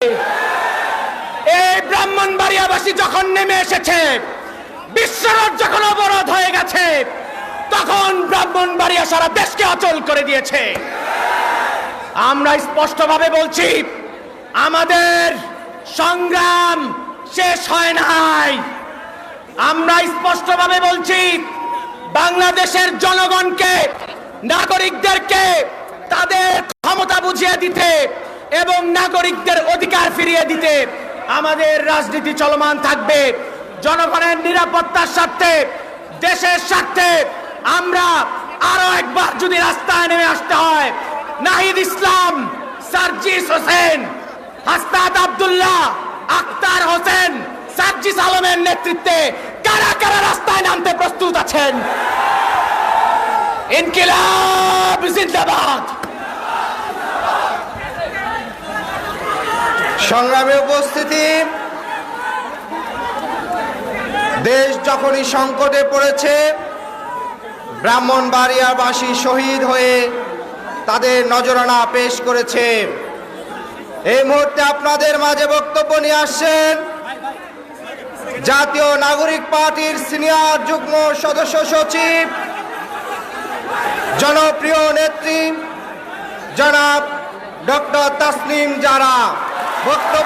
এই ব্রাহ্মণবাড়িয়াবাসী যখন নেমে এসেছে বিশ্বরোড যখন অবরোধ হয়ে গেছে, তখন ব্রাহ্মণবাড়িয়া সারা দেশকে অচল করে দিয়েছে। আমরা স্পষ্টভাবে বলছি, আমাদের সংগ্রাম শেষ হয় নাই। আমরা স্পষ্টভাবে বলছি, বাংলাদেশের জনগণকে, নাগরিকদেরকে, তাদের ক্ষমতা বুঝিয়ে দিতে এবং নাগরিকদের অধিকার ফিরিয়ে দিতে আমাদের রাজনীতি চলমান থাকবে। জনগণের নিরাপত্তার স্বার্থে, দেশের স্বার্থে আমরা আরও একবার যদি রাস্তায় নেমে আসতে হয়, নাহিদ ইসলাম, সার্জিস হোসেন হাস্তাদ আব্দুল্লাহ আক্তার হোসেন, সার্জিস আলমের নেতৃত্বে কারা কারা রাস্তায় নামতে প্রস্তুত আছেন? ইনকিলাব, জিন্দাবাদ! সংগ্রামে উপস্থিতি। দেশ যখনই সংকটে পড়েছে, ব্রাহ্মণবাড়িয়াবাসী শহীদ হয়ে তাদের নজরানা পেশ করেছে। এই মুহূর্তে আপনাদের মাঝে বক্তব্য নিয়ে আসছেন জাতীয় নাগরিক পার্টির সিনিয়র যুগ্ম সদস্য সচিব, জনপ্রিয় নেত্রী, জনাব ডক্টর তাসনিম জারা। বক্তব্য